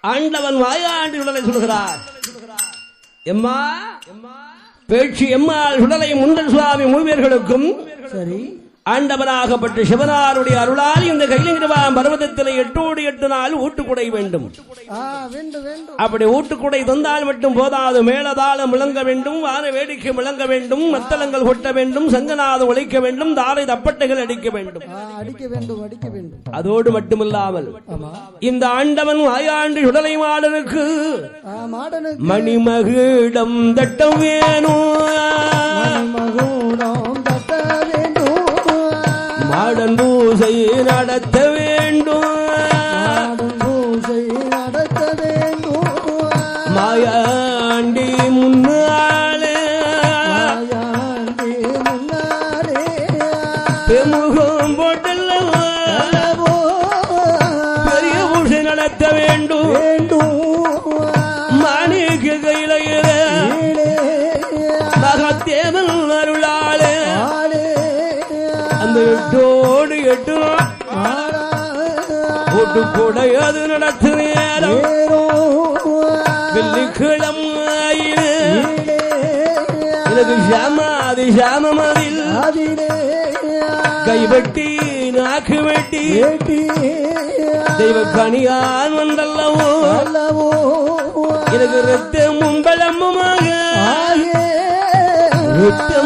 ஆண்டவன் வாயாண்டு உடலை சொல்கிறார். எம்மா பேச்சு எம்மாள் சுடலை முண்டன் சுவாமி மூவியர்களுக்கும் சரி. ஆண்டவனாகப்பட்ட சிவனாருடைய அருளால் இந்த கைலிங்கிரவாம் பர்வதத்தில் எட்டோடு எட்டு நாள் ஊட்டுக்குடை வேண்டும். அப்படி ஊட்டுக்குடை தந்தால் மட்டும் போதாது. மேலதாளம் விளங்க வேண்டும் வான வேடிக்கை விளங்க வேண்டும் மத்தளங்கள் கொட்ட வேண்டும் சங்கநாதம் ஒழிக்க வேண்டும் தாரை தப்பட்டைகள் அடிக்க வேண்டும். அடிக்க வேண்டும் அடிக்க வேண்டும். அதோடு மட்டுமில்லாமல் இந்த ஆண்டவன் வாயாண்டு ஆ மாடனுக்கு. மணிமகிடம் தட்டம் வேணும். பூசை நடத்த வேண்டும். பூசை நடத்த வேண்டும் மாயாண்டி முன்னாலே பெமுகம் போட்டல்லவா? பெரிய பூசை நடத்த வேண்டும் வேண்டும். எட்டு கூட்டு கூட அது நடத்து நேரம். வெள்ளிக்கிழமை எனக்கு சாமாதி சாமமதில் அதிலே. கைவெட்டி நாக்கு வெட்டி. தெய்வ கனியான் வந்தல்லவோ. அல்லவோ. எனக்கு ரத்தமும் பலமுமாக ஆயே ரத்தமும்